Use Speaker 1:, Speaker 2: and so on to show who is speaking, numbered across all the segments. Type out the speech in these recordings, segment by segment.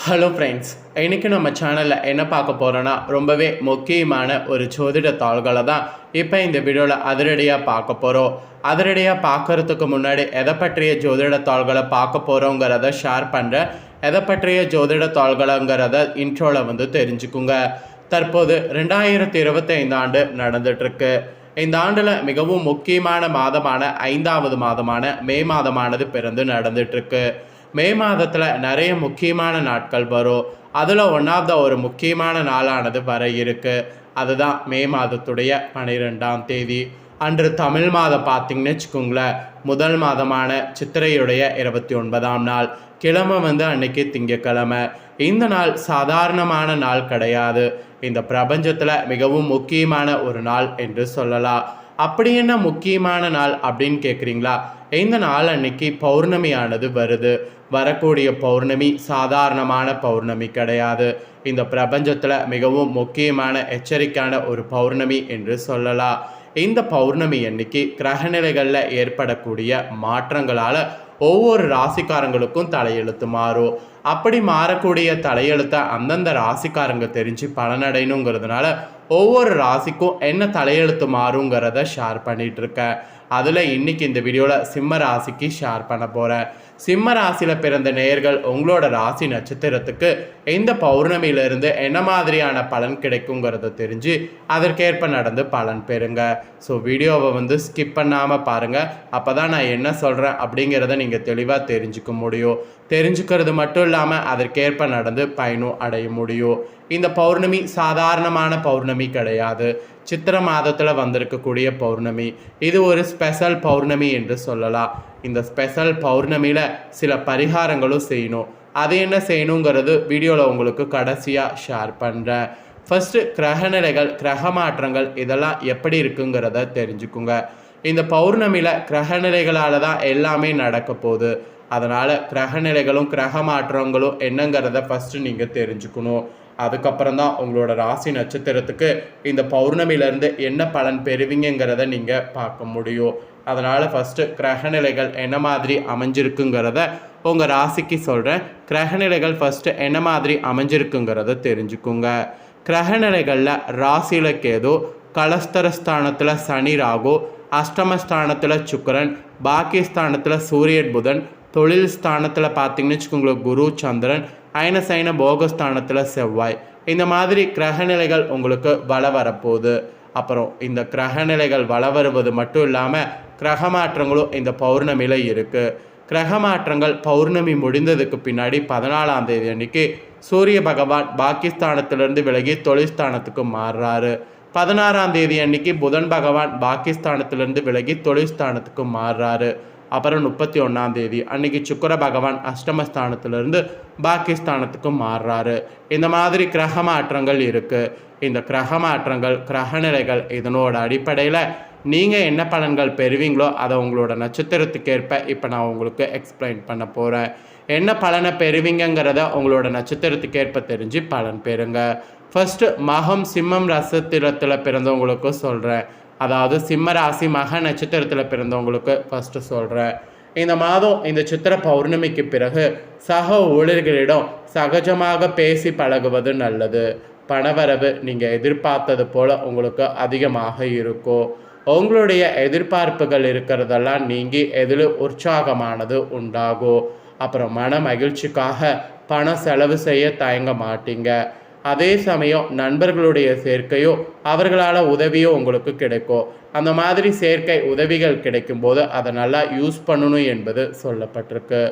Speaker 1: Hello friends இன்றைக்கி நம்ம சேனலில் என்ன பார்க்க போகிறோன்னா ரொம்பவே முக்கியமான ஒரு ஜோதிட தாள்களை தான் இப்போ இந்த வீடியோவில் அதிரடியாக பார்க்க போகிறோம் அதிரடியாக பார்க்கறதுக்கு முன்னாடி எதை பற்றிய ஜோதிட தாள்களை பார்க்க போகிறோங்கிறத ஷேர் பண்ணுறேன் எதை பற்றிய ஜோதிட தாள்களுங்கிறத இன்ட்ரோவில் வந்து தெரிஞ்சுக்குங்க. தற்போது ரெண்டாயிரத்தி இருபத்தைந்து ஆண்டு நடந்துகிட்ருக்கு இந்த ஆண்டில் மிகவும் முக்கியமான மாதமான ஐந்தாவது மாதமான மே மாதமானது பிறந்து நடந்துகிட்ருக்கு மே மாதத்தில் நிறைய முக்கியமான நாட்கள் வரும். அதில் ஒன்றாவது ஒரு முக்கியமான நாளானது வர இருக்குது அதுதான் மே மாதத்துடைய பன்னிரெண்டாம் தேதி. அன்று தமிழ் மாதம் பார்த்திங்கன்னு வச்சுக்கோங்களேன். முதல் மாதமான சித்திரையுடைய இருபத்தி ஒன்பதாம் நாள். கிழமை வந்து அன்னைக்கு திங்கக்கிழமை. இந்த நாள் சாதாரணமான நாள் கிடையாது. இந்த பிரபஞ்சத்தில் மிகவும் முக்கியமான ஒரு நாள் என்று சொல்லலாம். அப்படி என்ன முக்கியமான நாள் அப்படின்னு கேட்குறீங்களா இந்த நாள் அன்னைக்கு பௌர்ணமியானது வருது. வரக்கூடிய பௌர்ணமி சாதாரணமான பௌர்ணமி கிடையாது. இந்த பிரபஞ்சத்தில் மிகவும் முக்கியமான எச்சரிக்கையான ஒரு பௌர்ணமி என்று சொல்லலாம். இந்த பௌர்ணமி அன்னைக்கு கிரகநிலைகளில் ஏற்படக்கூடிய மாற்றங்களால் ஒவ்வொரு ராசிக்காரங்களுக்கும் தலையெழுத்து மாறும். அப்படி மாறக்கூடிய தலையெழுத்தை அந்தந்த ராசிக்காரங்க தெரிஞ்சு பலனடையணுங்கிறதுனால ஒவ்வொரு ராசிக்கும் என்ன தலையெழுத்து மாறுங்கிறத ஷேர் பண்ணிகிட்ருக்கேன் இருக்கேன் அதில் இன்னைக்கு இந்த வீடியோவில் சிம்ம ராசிக்கு ஷேர் பண்ண போகிறேன் சிம்ம ராசியில் பிறந்த நேயர்கள் உங்களோட ராசி நட்சத்திரத்துக்கு இந்த பௌர்ணமியிலிருந்து என்ன மாதிரியான பலன் கிடைக்குங்கிறத தெரிஞ்சு அதற்கேற்ப நடந்து பலன் பெறுங்க. ஸோ வீடியோவை வந்து ஸ்கிப் பண்ணாமல் பாருங்கள் அப்போ தான் நான் என்ன சொல்கிறேன் அப்படிங்கிறத நீங்கள் தெளிவாக தெரிஞ்சுக்க முடியும். தெரிஞ்சுக்கிறது மட்டும் இல்லாமல் அதற்கேற்ப நடந்து பயனும் அடைய முடியும். இந்த பௌர்ணமி சாதாரணமான பௌர்ணமி கிடையாது. சித்திர மாதத்தில் வந்திருக்கக்கூடிய பௌர்ணமி. இது ஒரு ஸ்பெஷல் பௌர்ணமி என்று சொல்லலாம். இந்த ஸ்பெஷல் பௌர்ணமியில் சில பரிகாரங்களும் செய்யணும். அது என்ன செய்யணுங்கிறது வீடியோவில் உங்களுக்கு கடைசியாக ஷேர் பண்ணுறேன் ஃபஸ்ட்டு கிரகநிலைகள் கிரக மாற்றங்கள் இதெல்லாம் எப்படி இருக்குங்கிறத தெரிஞ்சுக்குங்க. இந்த பௌர்ணமியில் கிரகநிலைகளால் தான் எல்லாமே நடக்க போகுது. அதனால் கிரகநிலைகளும் கிரக மாற்றங்களும் என்னங்கிறத ஃபஸ்ட்டு நீங்கள் தெரிஞ்சுக்கணும். அதுக்கப்புறம் தான் உங்களோட ராசி நட்சத்திரத்துக்கு இந்த பௌர்ணமியிலேருந்து என்ன பலன் பெறுவீங்கிறத நீங்கள் பார்க்க முடியும். அதனால் ஃபஸ்ட்டு கிரகநிலைகள் என்ன மாதிரி அமைஞ்சிருக்குங்கிறத உங்கள் ராசிக்கு சொல்கிறேன் கிரகநிலைகள் ஃபஸ்ட்டு என்ன மாதிரி அமைஞ்சிருக்குங்கிறத தெரிஞ்சுக்குங்க. கிரகநிலைகளில் ராசியில் கேது கலஸ்தரஸ்தானத்தில் சனி ராகு அஷ்டமஸ்தானத்தில் சுக்கரன் பாக்கியஸ்தானத்தில் சூரியன் புதன் தொழில் ஸ்தானத்தில் பார்த்தீங்கன்னு வச்சுக்கோங்களேன் குரு சந்திரன் அயனசைன போகஸ்தானத்தில் செவ்வாய். இந்த மாதிரி கிரகநிலைகள் உங்களுக்கு வள வரப்போகுது. அப்புறம் இந்த கிரகநிலைகள் வள வருவது மட்டும் இல்லாமல் கிரக மாற்றங்களும் இந்த பௌர்ணமியில் இருக்குது கிரக மாற்றங்கள் பௌர்ணமி முடிந்ததுக்கு பின்னாடி பதினாலாம் தேதி அன்னைக்கு சூரிய பகவான் பாகிஸ்தானத்திலிருந்து விலகி தொழில்ஸ்தானத்துக்கு மாறுறாரு. பதினாறாம் தேதி அன்னைக்கு புதன் பகவான் பாகிஸ்தானத்திலிருந்து விலகி தொழில்ஸ்தானத்துக்கு மாறுறாரு. அப்புறம் முப்பத்தி ஒன்றாம் தேதி அன்னைக்கு சுக்கர பகவான் அஷ்டமஸ்தானத்திலிருந்து பாகிஸ்தானத்துக்கு மாறுறாரு. இந்த மாதிரி கிரக மாற்றங்கள் இருக்குது இந்த கிரக மாற்றங்கள் கிரகநிலைகள் இதனோட அடிப்படையில் நீங்கள் என்ன பலன்கள் பெறுவீங்களோ அதை உங்களோட நட்சத்திரத்துக்கேற்ப இப்போ நான் உங்களுக்கு எக்ஸ்பிளைன் பண்ண போகிறேன் என்ன பலனை பெறுவீங்கங்கிறத உங்களோட நட்சத்திரத்துக்கு ஏற்ப தெரிஞ்சு பலன் பெறுங்க. ஃபஸ்ட்டு மகம் சிம்மம் ரசத்திரத்தில் பிறந்தவங்களுக்கும் சொல்கிறேன் அதாவது சிம்மராசி மக நட்சத்திரத்தில் பிறந்தவங்களுக்கு ஃபஸ்ட்டு சொல்கிறேன் இந்த மாதம் இந்த சித்திர பௌர்ணமிக்கு பிறகு சக ஊழியர்களிடம் சகஜமாக பேசி பழகுவது நல்லது. பணவரவு நீங்கள் எதிர்பார்த்தது போல் உங்களுக்கு அதிகமாக இருக்கும். உங்களுடைய எதிர்பார்ப்புகள் இருக்கிறதெல்லாம் நீங்கி எதில் உற்சாகமானது உண்டாகும். அப்புறம் மன மகிழ்ச்சிக்காக பணம் செலவு செய்ய தயங்க மாட்டீங்க. அதே சமயம் நண்பர்களுடைய சேர்க்கையோ அவர்களால் உதவியோ உங்களுக்கு கிடைக்கும் அந்த மாதிரி சேர்க்கை உதவிகள் கிடைக்கும்போது அதை நல்லா யூஸ் பண்ணணும் என்பது சொல்லப்பட்டிருக்கு.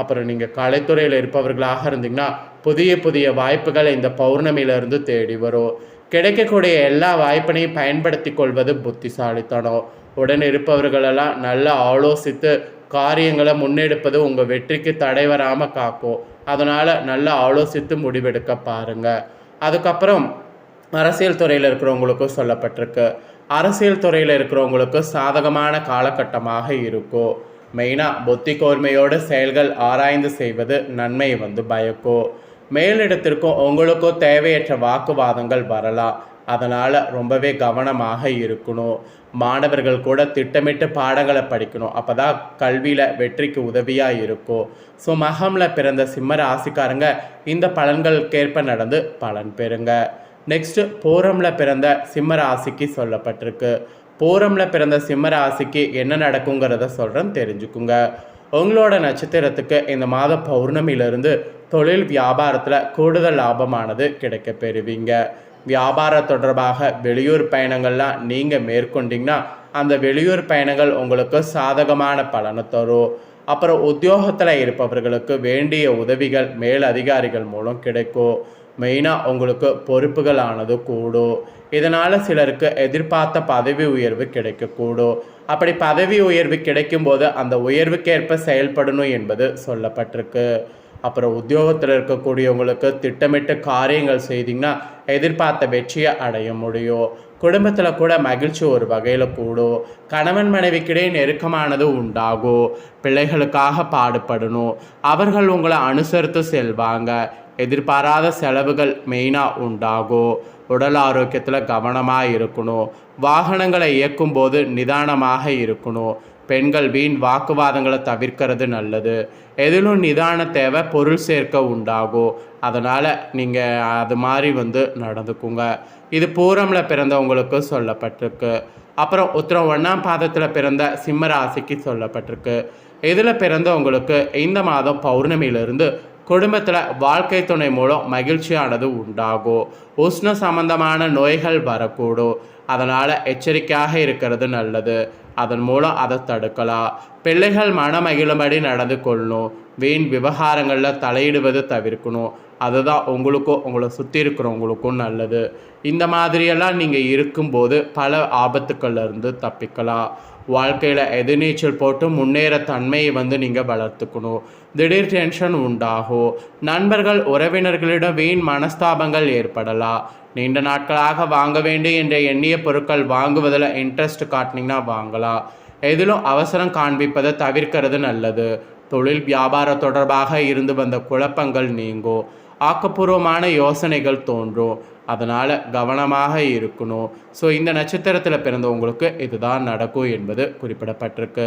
Speaker 1: அப்புறம் நீங்கள் கலைத்துறையில் இருப்பவர்களாக இருந்தீங்கன்னா புதிய புதிய வாய்ப்புகள் இந்த பௌர்ணமியிலிருந்து தேடி வரும். கிடைக்கக்கூடிய எல்லா வாய்ப்பினையும் பயன்படுத்தி கொள்வது புத்திசாலித்தனம். உடன் இருப்பவர்களெல்லாம் நல்லா ஆலோசித்து காரியங்களை முன்னெடுப்பது உங்கள் வெற்றிக்கு தடை வராமல் காக்கும் அதனால் நல்லா ஆலோசித்து முடிவெடுக்க பாருங்கள் அதுக்கப்புறம் அரசியல் துறையில் இருக்கிறவங்களுக்கும் சொல்லப்பட்டிருக்கு. அரசியல் துறையில் இருக்கிறவங்களுக்கு சாதகமான காலகட்டமாக இருக்கும் மெயினாக புத்தி கோர்மையோடு செயல்கள் ஆராய்ந்து செய்வது நன்மையை வந்து பயக்கும் மேலிடத்திற்கும் உங்களுக்கும் தேவையற்ற வாக்குவாதங்கள் வரலாம். அதனால் ரொம்பவே கவனமாக இருக்கணும். மாணவர்கள் கூட திட்டமிட்டு பாடங்களை படிக்கணும். அப்போ தான் கல்வியில் வெற்றிக்கு உதவியாக இருக்கும். ஸோ மகமில் பிறந்த சிம்ம ராசிக்காரங்க இந்த பலன்களுக்கேற்ப நடந்து பலன் பெறுங்க. நெக்ஸ்ட்டு போரமில் பிறந்த சிம்ம ராசிக்கு சொல்லப்பட்டிருக்கு. போரமில் பிறந்த சிம்ம ராசிக்கு என்ன நடக்குங்கிறத சொல்கிறேன் தெரிஞ்சுக்குங்க. உங்களோட நட்சத்திரத்துக்கு இந்த மாத பௌர்ணமியிலிருந்து தொழில் வியாபாரத்தில் கூடுதல் லாபமானது கிடைக்க பெறுவீங்க. வியாபாரம் தொடர்பாக வெளியூர் பயணங்கள்லாம் நீங்கள் மேற்கொண்டிங்கன்னா அந்த வெளியூர் பயணங்கள் உங்களுக்கு சாதகமான பலனை தரும். அப்புறம் உத்தியோகத்தில் இருப்பவர்களுக்கு வேண்டிய உதவிகள் மேல் அதிகாரிகள் மூலம் கிடைக்கும். மெயினாக உங்களுக்கு பொறுப்புகளானது கூடும். இதனால் சிலருக்கு எதிர்பார்த்த பதவி உயர்வு கிடைக்கக்கூடும். அப்படி பதவி உயர்வு கிடைக்கும்போது அந்த உயர்வுக்கேற்ப செயல்படணும் என்பது சொல்லப்பட்டிருக்கு. அப்புறம் உத்தியோகத்தில் இருக்கக்கூடியவங்களுக்கு திட்டமிட்டு காரியங்கள் செய்தீங்கன்னா எதிர்பார்த்த வெற்றியை அடைய முடியும். குடும்பத்தில் கூட மகிழ்ச்சி ஒரு வகையில் கூடும். கணவன் மனைவிக்கிடையே நெருக்கமானது உண்டாகும். பிள்ளைகளுக்காக பாடுபடணும். அவர்கள் உங்களை அனுசரித்து செல்வாங்க. எதிர்பாராத செலவுகள் மெயினாக உண்டாகும். உடல் ஆரோக்கியத்தில் கவனமாக இருக்கணும். வாகனங்களை இயக்கும்போது நிதானமாக இருக்கணும். பெண்கள் வீண் வாக்குவாதங்களை தவிர்க்கிறது நல்லது. எதிலும் நிதான தேவை பொருள் சேர்க்க உண்டாகும். அதனால் நீங்கள் அது மாதிரி வந்து நடந்துக்குங்க. இது பூரமில் பிறந்தவங்களுக்கு சொல்லப்பட்டிருக்கு. அப்புறம் உத்தரம் ஒன்றாம் பாதத்தில் பிறந்த சிம்ம ராசிக்கு சொல்லப்பட்டிருக்கு. இதில் பிறந்தவங்களுக்கு இந்த மாதம் பௌர்ணமியிலிருந்து குடும்பத்தில் வாழ்க்கை துணை மூலம் மகிழ்ச்சியானது உண்டாகும். உஷ்ண சம்பந்தமான நோய்கள் வரக்கூடும். அதனால் எச்சரிக்கையாக இருக்கிறது நல்லது. அதன் மூலம் அதை தடுக்கலாம். பிள்ளைகள் மனமகிழும்படி நடந்து கொள்ளணும். வீண் விவகாரங்களில் தலையிடுவது தவிர்க்கணும். அதுதான் உங்களுக்கும் உங்களை சுற்றி இருக்கிறவங்களுக்கும் நல்லது. இந்த மாதிரியெல்லாம் நீங்கள் இருக்கும்போது பல ஆபத்துக்கள்லேருந்து தப்பிக்கலாம். வாழ்க்கையில் எதிர்நீச்சல் போட்டு முன்னேற தன்மையை வந்து நீங்கள் வளர்த்துக்கணும். திடீர் டென்ஷன் உண்டாகும் நண்பர்கள் உறவினர்களிடம் வீண் மனஸ்தாபங்கள் ஏற்படலாம் நீண்ட நாட்களாக வாங்க வேண்டும் என்ற எண்ணிய பொருட்கள் வாங்குவதில் இன்ட்ரெஸ்ட் காட்டினீங்கன்னா வாங்கலாம் எதிலும் அவசரம் காண்பிப்பதை தவிர்க்கிறது நல்லது. தொழில் வியாபாரம் தொடர்பாக இருந்து வந்த குழப்பங்கள் நீங்கும் ஆக்கப்பூர்வமான யோசனைகள் தோன்றும் அதனால் கவனமாக இருக்கணும் ஸோ இந்த நட்சத்திரத்தில் பிறந்தவங்களுக்கு இதுதான் நடக்கும் என்பது குறிப்பிடப்பட்டிருக்கு.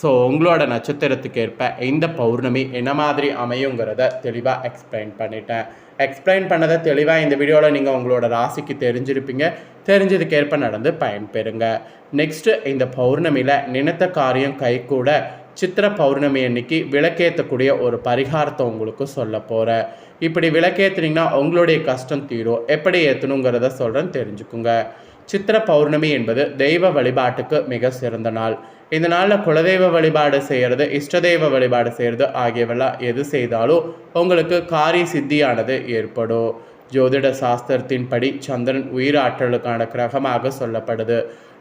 Speaker 1: ஸோ உங்களோட நட்சத்திரத்துக்கு ஏற்ப இந்த பௌர்ணமி என்ன மாதிரி அமையுங்கிறத தெளிவாக எக்ஸ்பிளைன் பண்ணிட்டேன். எக்ஸ்பிளைன் பண்ணதை தெளிவாக இந்த வீடியோவில் நீங்கள் உங்களோட ராசிக்கு தெரிஞ்சிருப்பீங்க. தெரிஞ்சதுக்கேற்ப நடந்து பயன்பெறுங்க. நெக்ஸ்ட்டு இந்த பௌர்ணமியில் நினைத்த காரியம் கைகூட சித்திர பௌர்ணமி அன்னைக்கு விளக்கேற்றக்கூடிய ஒரு பரிகாரத்தை உங்களுக்கு சொல்ல போகிறேன் இப்படி விளக்கேற்றுனீங்கன்னா உங்களுடைய கஷ்டம் தீரும். எப்படி ஏற்றணுங்கிறத சொல்கிறேன் தெரிஞ்சுக்குங்க. சித்திர பௌர்ணமி என்பது தெய்வ வழிபாட்டுக்கு மிக சிறந்த நாள். இந்த நாளில் குலதெய்வ வழிபாடு செய்கிறது இஷ்ட தெய்வ வழிபாடு செய்கிறது ஆகியவெல்லாம் எது செய்தாலும் உங்களுக்கு காரிய சித்தியானது ஏற்படும். ஜோதிட சாஸ்திரத்தின்படி சந்திரன் உயிராற்றலுக்கான கிரகமாக சொல்லப்படுது.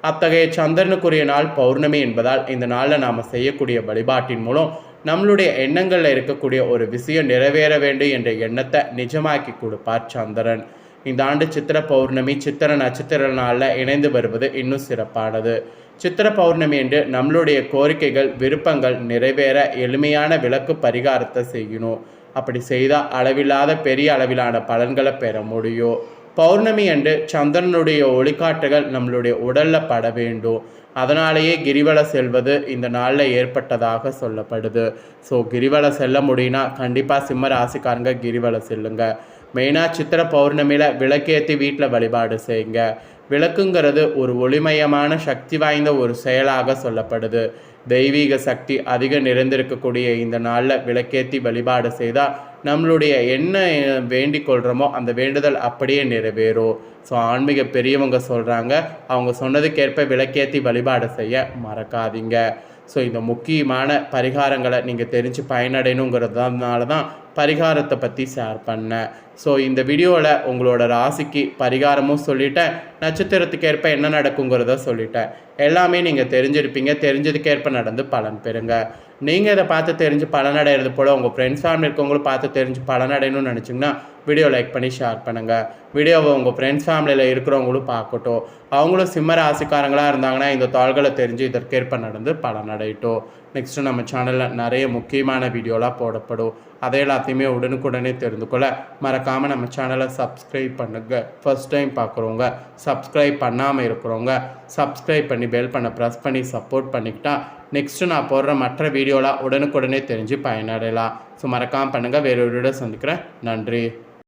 Speaker 1: அத்தகைய சந்திரனுக்குரிய நாள் பௌர்ணமி என்பதால் இந்த நாளில் நாம் செய்யக்கூடிய வழிபாட்டின் மூலம் நம்மளுடைய எண்ணங்களில் இருக்கக்கூடிய ஒரு விஷயம் நிறைவேற வேண்டும் என்ற எண்ணத்தை நிஜமாக்கி கொடுப்பார் சந்திரன். இந்த ஆண்டு சித்திர பௌர்ணமி சித்திர நட்சத்திர நாளில் இணைந்து வருவது இன்னும் சிறப்பானது. சித்திர பௌர்ணமி என்று நம்மளுடைய கோரிக்கைகள் விருப்பங்கள் நிறைவேற எளிமையான விளக்கு பரிகாரத்தை செய்யணும். அப்படி செய்தால் அளவில்லாத பெரிய அளவிலான பலன்களை பெற முடியும். பௌர்ணமி அன்று சந்திரனுடைய ஒளிக்காட்டுகள் நம்மளுடைய உடலில் பட வேண்டும். அதனாலேயே கிரிவல செல்வது இந்த நாளில் ஏற்பட்டதாக சொல்லப்படுது. ஸோ கிரிவலம் செல்ல முடியும்னா கண்டிப்பாக சிம்ம ராசிக்காரங்க கிரிவலம் செல்லுங்க. மெயினாக சித்திர பௌர்ணமியில் விளக்கேற்றி வீட்டில் வழிபாடு செய்யுங்க. விளக்குங்கிறது ஒரு ஒளிமயமான சக்தி வாய்ந்த ஒரு செயலாக சொல்லப்படுது. தெய்வீக சக்தி அதிகம் நிறைந்திருக்கக்கூடிய இந்த நாளில் விளக்கேற்றி வழிபாடு செய்தால் நம்மளுடைய என்ன வேண்டிக் கொள்கிறோமோ அந்த வேண்டுதல் அப்படியே நிறைவேறும். ஸோ ஆன்மீக பெரியவங்க சொல்கிறாங்க அவங்க சொன்னதுக்கேற்ப விளக்கேற்றி வழிபாடு செய்ய மறக்காதீங்க. ஸோ இந்த முக்கியமான பரிகாரங்களை நீங்கள் தெரிஞ்சு பயனடையணுங்கிறதுனால தான் பரிகாரத்தை பற்றி ஷேர் பண்ணேன். ஸோ இந்த வீடியோவில் உங்களோட ராசிக்கு பரிகாரமும் சொல்லிட்டேன். நட்சத்திரத்துக்கேற்ப என்ன நடக்குங்கிறத சொல்லிட்டேன். எல்லாமே நீங்கள் தெரிஞ்சிருப்பீங்க. தெரிஞ்சதுக்கேற்ப நடந்து பலன் பெறுங்க. நீங்கள் இதை பார்த்து தெரிஞ்சு பலனடைகிறது போல் உங்கள் ஃப்ரெண்ட்ஸ் ஃபேமிலி இருக்கவங்களும் பார்த்து தெரிஞ்சு பலனடையணும்னு நினச்சிங்கன்னா வீடியோ லைக் பண்ணி ஷேர் பண்ணுங்கள் வீடியோவை உங்கள் ஃப்ரெண்ட்ஸ் ஃபேமிலியில் இருக்கிறவங்களும் பார்க்கட்டும். அவங்களும் சிம்ம ராசிக்காரங்களாக இருந்தாங்கன்னா இந்த தாள்களை தெரிஞ்சு இதற்கேற்ப நடந்து பலனடையட்டும் நெக்ஸ்ட்டு நம்ம சேனலில் நிறைய முக்கியமான வீடியோலாம் போடப்படும். அதை எல்லாத்தையுமே உடனுக்குடனே தெரிந்து கொள்ள மறக்காமல் நம்ம சேனலை சப்ஸ்கிரைப் பண்ணுங்கள் ஃபர்ஸ்ட் டைம் பார்க்குறவங்க சப்ஸ்கிரைப் பண்ணாமல் இருக்கிறவங்க சப்ஸ்கிரைப் பண்ணி பெல் பண்ண ப்ரெஸ் பண்ணி சப்போர்ட் பண்ணிக்கிட்டால் நெக்ஸ்ட்டு நான் போடுற மற்ற வீடியோலாம் உடனுக்குடனே தெரிஞ்சு பயனடையலாம். ஸோ மறக்காமல் பண்ணுங்கள் வேறு ஒரு வீடியோ சந்திக்கிறேன். நன்றி.